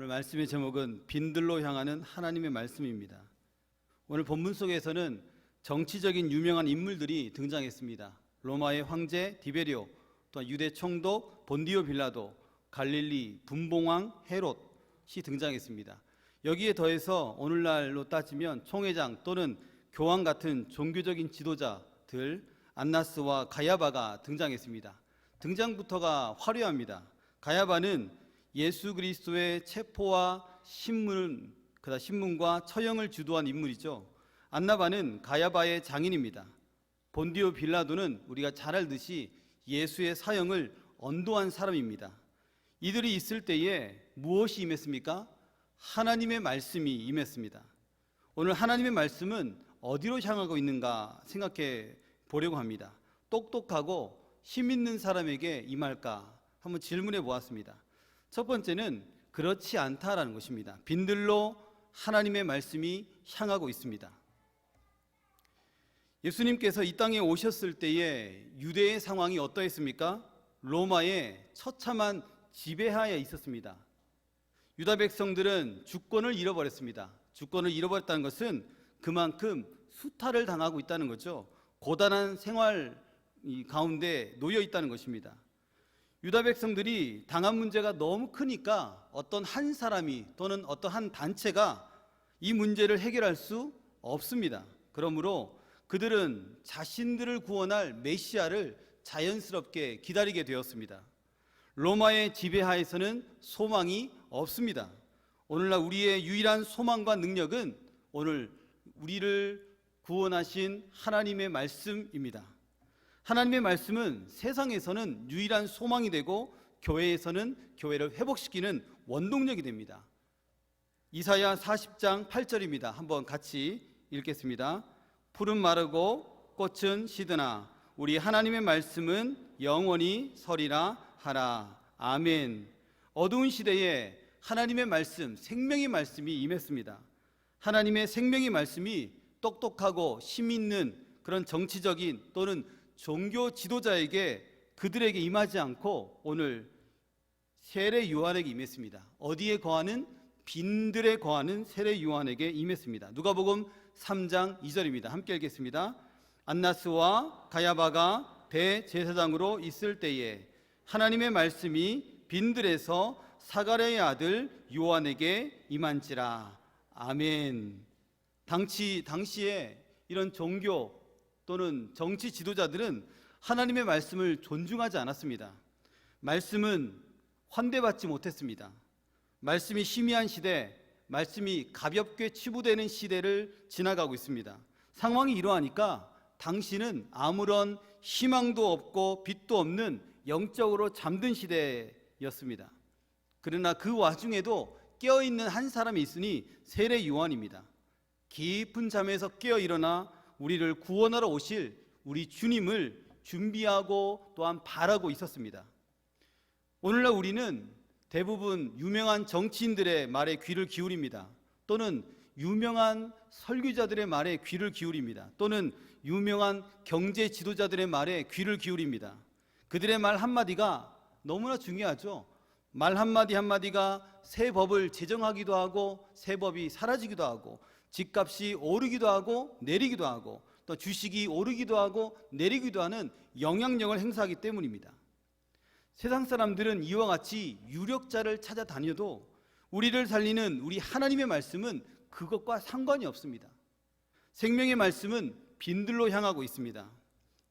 오늘 말씀의 제목은 빈들로 향하는 하나님의 말씀입니다. 오늘 본문 속에서는 정치적인 유명한 인물들이 등장했습니다. 로마의 황제 디베리오, 또 유대 총독 본디오 빌라도, 갈릴리 분봉왕 헤롯이 등장했습니다. 여기에 더해서 오늘날로 따지면 총회장 또는 교황 같은 종교적인 지도자들 안나스와 가야바가 등장했습니다. 등장부터가 화려합니다. 가야바는 예수 그리스도의 체포와 신문, 그다 신문과 처형을 주도한 인물이죠. 안나바는 가야바의 장인입니다. 본디오 빌라도는 우리가 잘 알듯이 예수의 사형을 언도한 사람입니다. 이들이 있을 때에 무엇이 임했습니까? 하나님의 말씀이 임했습니다. 오늘 하나님의 말씀은 어디로 향하고 있는가 생각해 보려고 합니다. 똑똑하고 힘 있는 사람에게 임할까 한번 질문해 보았습니다. 첫 번째는 그렇지 않다라는 것입니다. 빈들로 하나님의 말씀이 향하고 있습니다. 예수님께서 이 땅에 오셨을 때에 유대의 상황이 어떠했습니까? 로마의 처참한 지배하에 있었습니다. 유다 백성들은 주권을 잃어버렸습니다. 주권을 잃어버렸다는 것은 그만큼 수탈을 당하고 있다는 거죠. 고단한 생활 가운데 놓여 있다는 것입니다. 유다 백성들이 당한 문제가 너무 크니까 어떤 한 사람이 또는 어떤 한 단체가 이 문제를 해결할 수 없습니다. 그러므로 그들은 자신들을 구원할 메시아를 자연스럽게 기다리게 되었습니다. 로마의 지배하에서는 소망이 없습니다. 오늘날 우리의 유일한 소망과 능력은 오늘 우리를 구원하신 하나님의 말씀입니다. 하나님의 말씀은 세상에서는 유일한 소망이 되고 교회에서는 교회를 회복시키는 원동력이 됩니다. 이사야 40장 8절입니다. 한번 같이 읽겠습니다. 푸른 마르고 꽃은 시드나 우리 하나님의 말씀은 영원히 서리라 하라. 아멘. 어두운 시대에 하나님의 말씀, 생명의 말씀이 임했습니다. 하나님의 생명의 말씀이 똑똑하고 힘 있는 그런 정치적인 또는 종교 지도자에게 그들에게 임하지 않고 오늘 세례 요한에게 임했습니다. 어디에 거하는 빈들에 거하는 세례 요한에게 임했습니다. 누가복음 3장 2절입니다. 함께 읽겠습니다. 안나스와 가야바가 대제사장으로 있을 때에 하나님의 말씀이 빈들에서 사가랴의 아들 요한에게 임한지라. 아멘. 당시 당시에 이런 종교 또는 정치 지도자들은 하나님의 말씀을 존중하지 않았습니다. 말씀은 환대받지 못했습니다. 말씀이 희미한 시대, 말씀이 가볍게 치부되는 시대를 지나가고 있습니다. 상황이 이러하니까 당신은 아무런 희망도 없고 빛도 없는 영적으로 잠든 시대였습니다. 그러나 그 와중에도 깨어있는 한 사람이 있으니 세례 요한입니다. 깊은 잠에서 깨어 일어나 우리를 구원하러 오실 우리 주님을 준비하고 또한 바라고 있었습니다. 오늘날 우리는 대부분 유명한 정치인들의 말에 귀를 기울입니다. 또는 유명한 설교자들의 말에 귀를 기울입니다. 또는 유명한 경제 지도자들의 말에 귀를 기울입니다. 그들의 말 한마디가 너무나 중요하죠. 말 한마디 한마디가 새 법을 제정하기도 하고 새 법이 사라지기도 하고 집값이 오르기도 하고 내리기도 하고 또 주식이 오르기도 하고 내리기도 하는 영향력을 행사하기 때문입니다. 세상 사람들은 이와 같이 유력자를 찾아다녀도 우리를 살리는 우리 하나님의 말씀은 그것과 상관이 없습니다. 생명의 말씀은 빈들로 향하고 있습니다.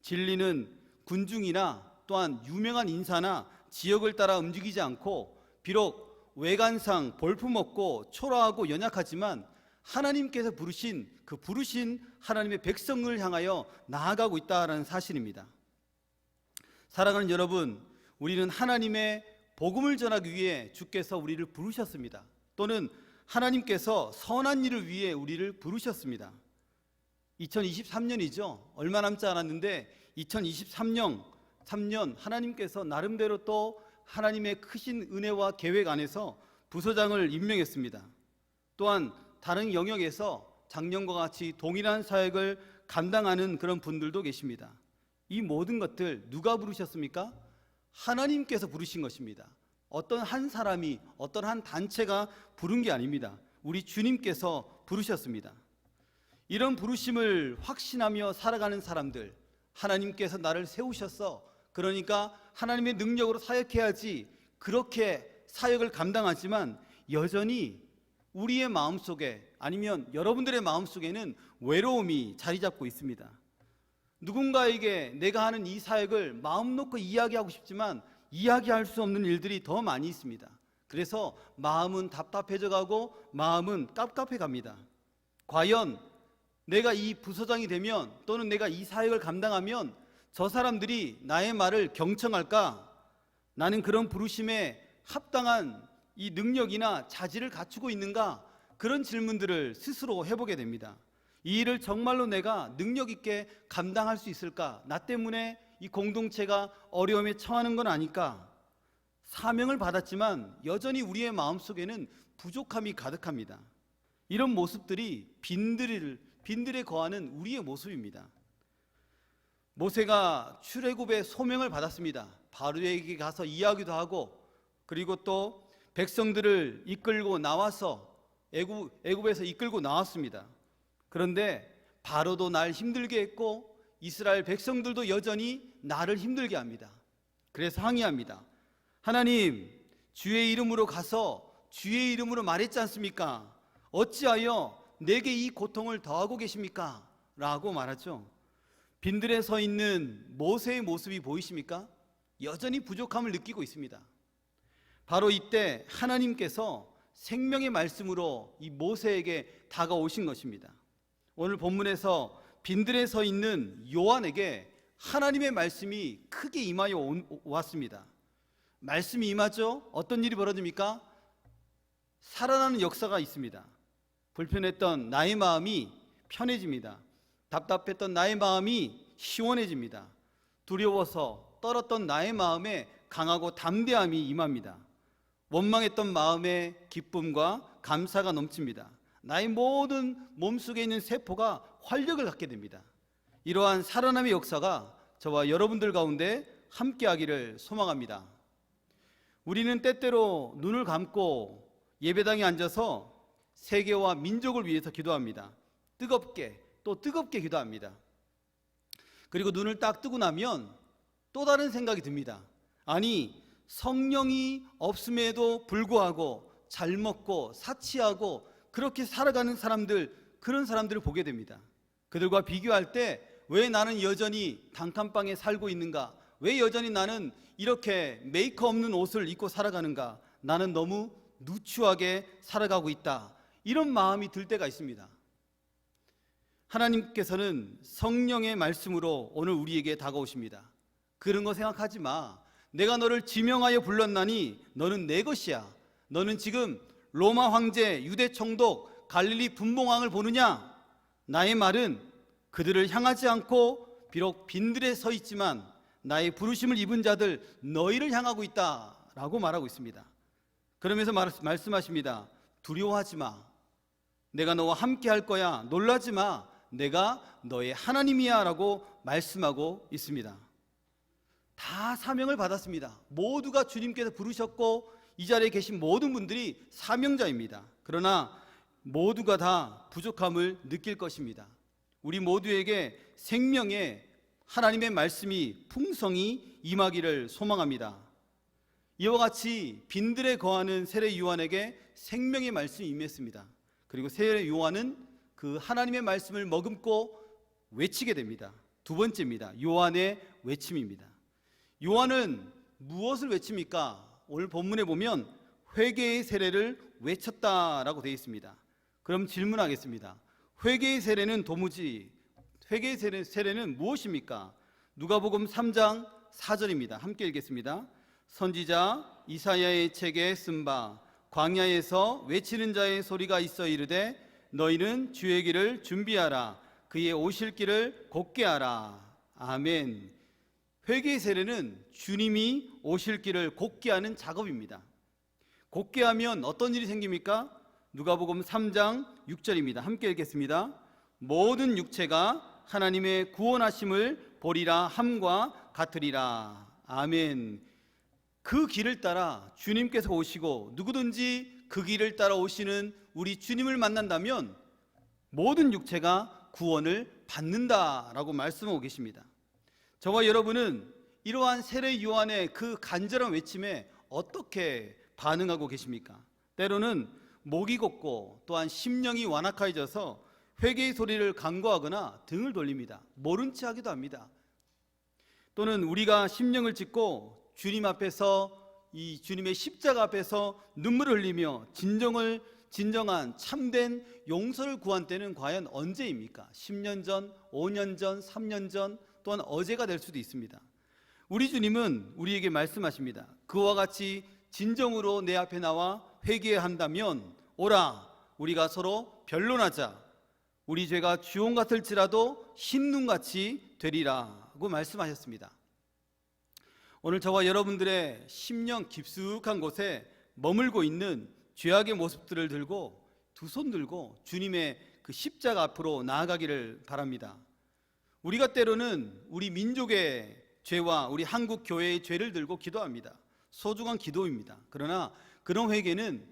진리는 군중이나 또한 유명한 인사나 지역을 따라 움직이지 않고 비록 외관상 볼품없고 초라하고 연약하지만 하나님께서 부르신 그 부르신 하나님의 백성을 향하여 나아가고 있다라는 사실입니다. 사랑하는 여러분, 우리는 하나님의 복음을 전하기 위해 주께서 우리를 부르셨습니다. 또는 하나님께서 선한 일을 위해 우리를 부르셨습니다. 2023년이죠. 얼마 남지 않았는데 2023년 3년 하나님께서 나름대로 또 하나님의 크신 은혜와 계획 안에서 부서장을 임명했습니다. 또한 다른 영역에서 작년과 같이 동일한 사역을 감당하는 그런 분들도 계십니다. 이 모든 것들 누가 부르셨습니까? 하나님께서 부르신 것입니다. 어떤 한 사람이 어떤 한 단체가 부른 게 아닙니다. 우리 주님께서 부르셨습니다. 이런 부르심을 확신하며 살아가는 사람들, 하나님께서 나를 세우셨어. 그러니까 하나님의 능력으로 사역해야지. 그렇게 사역을 감당하지만 여전히 우리의 마음 속에 아니면 여러분들의 마음 속에는 외로움이 자리 잡고 있습니다. 누군가에게 내가 하는 이 사역을 마음 놓고 이야기하고 싶지만 이야기할 수 없는 일들이 더 많이 있습니다. 그래서 마음은 답답해져 가고 마음은 깝깝해 갑니다. 과연 내가 이 부서장이 되면 또는 내가 이 사역을 감당하면 저 사람들이 나의 말을 경청할까? 나는 그런 부르심에 합당한 이 능력이나 자질을 갖추고 있는가? 그런 질문들을 스스로 해보게 됩니다. 이 일을 정말로 내가 능력 있게 감당할 수 있을까? 나 때문에 이 공동체가 어려움에 처하는 건 아닐까? 사명을 받았지만 여전히 우리의 마음속에는 부족함이 가득합니다. 이런 모습들이 빈들을 빈들에 거하는 우리의 모습입니다. 모세가 출애굽의 소명을 받았습니다. 바로에게 가서 이야기도 하고 그리고 또 백성들을 이끌고 나와서 애굽 애굽에서 이끌고 나왔습니다. 그런데 바로도 날 힘들게 했고 이스라엘 백성들도 여전히 나를 힘들게 합니다. 그래서 항의합니다. 하나님, 주의 이름으로 가서 주의 이름으로 말했지 않습니까? 어찌하여 내게 이 고통을 더하고 계십니까? 라고 말하죠. 빈들에 서 있는 모세의 모습이 보이십니까? 여전히 부족함을 느끼고 있습니다. 바로 이때 하나님께서 생명의 말씀으로 이 모세에게 다가오신 것입니다. 오늘 본문에서 빈들에 서 있는 요한에게 하나님의 말씀이 크게 임하여 온- 왔습니다. 말씀이 임하죠? 어떤 일이 벌어집니까? 살아나는 역사가 있습니다. 불편했던 나의 마음이 편해집니다. 답답했던 나의 마음이 시원해집니다. 두려워서 떨었던 나의 마음에 강하고 담대함이 임합니다. 원망했던 마음에 기쁨과 감사가 넘칩니다. 나의 모든 몸속에 있는 세포가 활력을 갖게 됩니다. 이러한 살아남의 역사가 저와 여러분들 가운데 함께 하기를 소망합니다. 우리는 때때로 눈을 감고 예배당에 앉아서 세계와 민족을 위해서 기도합니다. 뜨겁게 또 뜨겁게 기도합니다. 그리고 눈을 딱 뜨고 나면 또 다른 생각이 듭니다. 아니, 성령이 없음에도 불구하고 잘 먹고 사치하고 그렇게 살아가는 사람들, 그런 사람들을 보게 됩니다. 그들과 비교할 때 왜 나는 여전히 단칸방에 살고 있는가? 왜 여전히 나는 이렇게 메이커 없는 옷을 입고 살아가는가? 나는 너무 누추하게 살아가고 있다. 이런 마음이 들 때가 있습니다. 하나님께서는 성령의 말씀으로 오늘 우리에게 다가오십니다. 그런 거 생각하지 마. 내가 너를 지명하여 불렀나니 너는 내 것이야. 너는 지금 로마 황제, 유대 총독, 갈릴리 분봉왕을 보느냐? 나의 말은 그들을 향하지 않고 비록 빈들에 서 있지만 나의 부르심을 입은 자들 너희를 향하고 있다라고 말하고 있습니다. 그러면서 말, 말씀하십니다. 두려워하지 마. 내가 너와 함께 할 거야. 놀라지 마. 내가 너의 하나님이야. 라고 말씀하고 있습니다. 다 사명을 받았습니다. 모두가 주님께서 부르셨고 이 자리에 계신 모든 분들이 사명자입니다. 그러나 모두가 다 부족함을 느낄 것입니다. 우리 모두에게 생명의 하나님의 말씀이 풍성히 임하기를 소망합니다. 이와 같이 빈들에 거하는 세례 요한에게 생명의 말씀이 임했습니다. 그리고 세례 요한은 그 하나님의 말씀을 머금고 외치게 됩니다. 두 번째입니다. 요한의 외침입니다. 요한은 무엇을 외칩니까? 오늘 본문에 보면 회개의 세례를 외쳤다라고 되어 있습니다. 그럼 질문하겠습니다. 회개의 세례는 도무지 회개의 세례, 세례는 무엇입니까? 누가복음 3장 4절입니다. 함께 읽겠습니다. 선지자 이사야의 책에 쓴 바 광야에서 외치는 자의 소리가 있어 이르되 너희는 주의 길을 준비하라 그의 오실 길을 곧게 하라 아멘. 회개의 세례는 주님이 오실 길을 곧게 하는 작업입니다. 곧게 하면 어떤 일이 생깁니까? 누가복음 3장 6절입니다. 함께 읽겠습니다. 모든 육체가 하나님의 구원하심을 보리라 함과 같으리라. 아멘. 그 길을 따라 주님께서 오시고 누구든지 그 길을 따라 오시는 우리 주님을 만난다면 모든 육체가 구원을 받는다라고 말씀하고 계십니다. 저와 여러분은 이러한 세례 요한의 그 간절한 외침에 어떻게 반응하고 계십니까? 때로는 목이 곱고 또한 심령이 완악해져서 회개의 소리를 간구하거나 등을 돌립니다. 모른 체 하기도 합니다. 또는 우리가 심령을 찢고 주님 앞에서 이 주님의 십자가 앞에서 눈물을 흘리며 진정을 진정한 참된 용서를 구한 때는 과연 언제입니까? 10년 전, 5년 전, 3년 전 또한 어제가 될 수도 있습니다. 우리 주님은 우리에게 말씀하십니다. 그와 같이 진정으로 내 앞에 나와 회개한다면 오라 우리가 서로 변론하자. 우리 죄가 주홍 같을지라도 흰눈 같이 되리라고 말씀하셨습니다. 오늘 저와 여러분들의 심령 깊숙한 곳에 머물고 있는 죄악의 모습들을 들고 두 손 들고 주님의 그 십자가 앞으로 나아가기를 바랍니다. 우리가 때로는 우리 민족의 죄와 우리 한국 교회의 죄를 들고 기도합니다. 소중한 기도입니다. 그러나 그런 회개는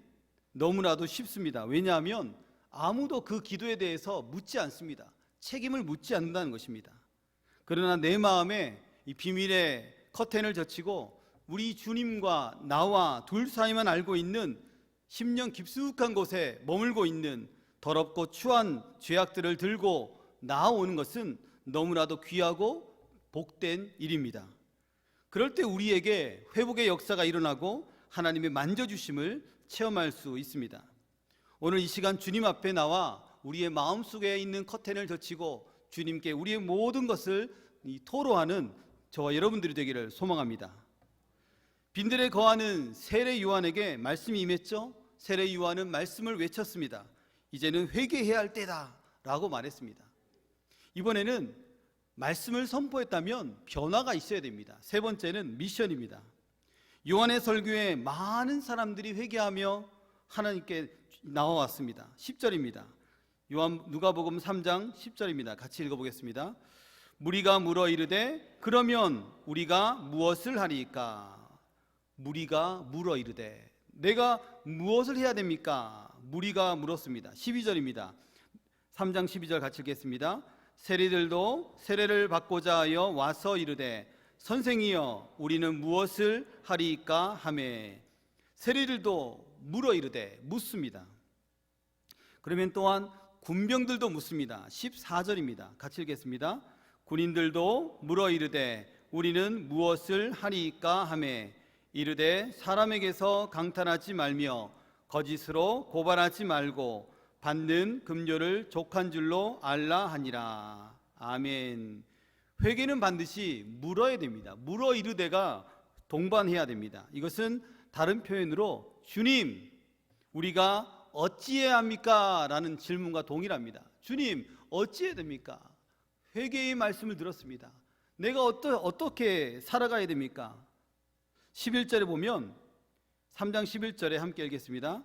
너무나도 쉽습니다. 왜냐하면 아무도 그 기도에 대해서 묻지 않습니다. 책임을 묻지 않는다는 것입니다. 그러나 내 마음에 이 비밀의 커튼을 젖히고 우리 주님과 나와 둘 사이만 알고 있는 심령 깊숙한 곳에 머물고 있는 더럽고 추한 죄악들을 들고 나아오는 것은 너무나도 귀하고 복된 일입니다. 그럴 때 우리에게 회복의 역사가 일어나고 하나님의 만져주심을 체험할 수 있습니다. 오늘 이 시간 주님 앞에 나와 우리의 마음속에 있는 커튼을 젖히고 주님께 우리의 모든 것을 이 토로하는 저와 여러분들이 되기를 소망합니다. 빈들에 거하는 세례 요한에게 말씀이 임했죠. 세례 요한은 말씀을 외쳤습니다. 이제는 회개해야 할 때다라고 말했습니다. 이번에는 말씀을 선포했다면 변화가 있어야 됩니다. 세 번째는 미션입니다. 요한의 설교에 많은 사람들이 회개하며 하나님께 나와왔습니다. 10절입니다. 요한 누가복음 3장 10절입니다. 같이 읽어보겠습니다. 무리가 물어 이르되 그러면 우리가 무엇을 하리까? 무리가 물어 이르되 내가 무엇을 해야 됩니까? 무리가 물었습니다. 12절입니다. 3장 12절 같이 읽겠습니다. 세리들도 세례를 받고자 하여 와서 이르되 선생이여 우리는 무엇을 하리까 하매 세리들도 물어 이르되 묻습니다. 그러면 또한 군병들도 묻습니다. 14절입니다. 같이 읽겠습니다. 군인들도 물어 이르되 우리는 무엇을 하리까 하매 이르되 사람에게서 강탈하지 말며 거짓으로 고발하지 말고 받는 금료를 족한 줄로 알라 하니라. 아멘. 회개는 반드시 물어야 됩니다. 물어 이르되가 동반해야 됩니다. 이것은 다른 표현으로 주님, 우리가 어찌해야 합니까? 라는 질문과 동일합니다. 주님, 어찌해야 됩니까? 회개의 말씀을 들었습니다. 내가 어떠, 어떻게 살아가야 됩니까? 11절에 보면 3장 11절에 함께 읽겠습니다.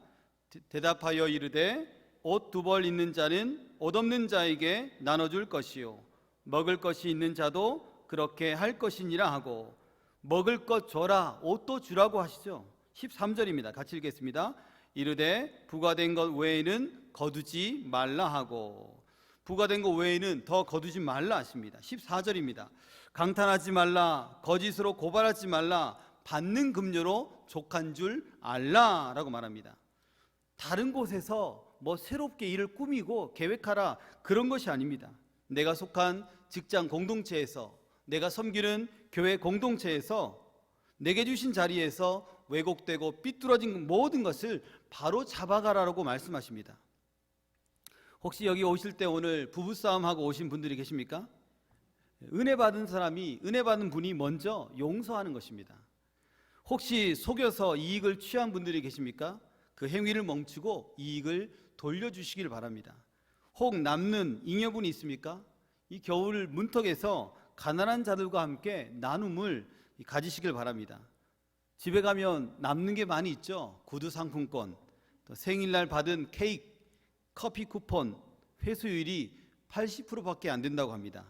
대- 대답하여 이르되 옷 두 벌 있는 자는 옷 없는 자에게 나눠줄 것이요 먹을 것이 있는 자도 그렇게 할 것이니라 하고 먹을 것 줘라 옷도 주라고 하시죠. 13절입니다. 같이 읽겠습니다. 이르되 부과된 것 외에는 거두지 말라 하고 부과된 것 외에는 더 거두지 말라 하십니다. 14절입니다. 강탄하지 말라 거짓으로 고발하지 말라 받는 금료로 족한 줄 알라라고 말합니다. 다른 곳에서 뭐 새롭게 일을 꾸미고 계획하라 그런 것이 아닙니다. 내가 속한 직장 공동체에서 내가 섬기는 교회 공동체에서 내게 주신 자리에서 왜곡되고 삐뚤어진 모든 것을 바로 잡아가라라고 말씀하십니다. 혹시 여기 오실 때 오늘 부부싸움 하고 오신 분들이 계십니까? 은혜 받은 사람이 은혜 받은 분이 먼저 용서하는 것입니다. 혹시 속여서 이익을 취한 분들이 계십니까? 그 행위를 멈추고 이익을 돌려주시길 바랍니다. 혹 남는 잉여분이 있습니까? 이 겨울 문턱에서 가난한 자들과 함께 나눔을 가지시길 바랍니다. 집에 가면 남는 게 많이 있죠. 구두 상품권, 또 생일날 받은 케이크, 커피 쿠폰, 회수율이 80%밖에 안 된다고 합니다.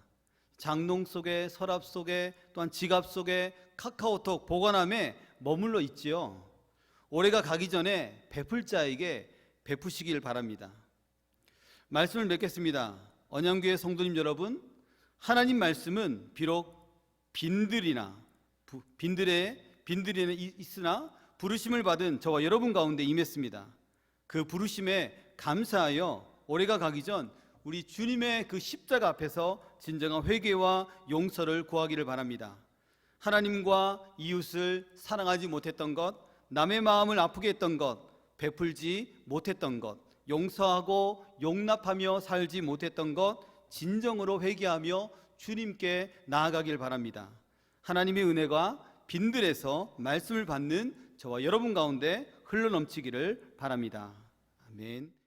장롱 속에 서랍 속에 또한 지갑 속에 카카오톡 보관함에 머물러 있지요. 올해가 가기 전에 베풀 자에게 베푸시길 바랍니다. 말씀을 맺겠습니다. 언양교회 성도님 여러분, 하나님 말씀은 비록 빈들이나 부- 빈들에 빈들에는 이- 있으나 부르심을 받은 저와 여러분 가운데 임했습니다. 그 부르심에 감사하여 올해가 가기 전 우리 주님의 그 십자가 앞에서 진정한 회개와 용서를 구하기를 바랍니다. 하나님과 이웃을 사랑하지 못했던 것, 남의 마음을 아프게 했던 것, 베풀지 못했던 것, 용서하고 용납하며 살지 못했던 것, 진정으로 회개하며 주님께 나아가길 바랍니다. 하나님의 은혜가 빈들에서 말씀을 받는 저와 여러분 가운데 흘러넘치기를 바랍니다. 아멘.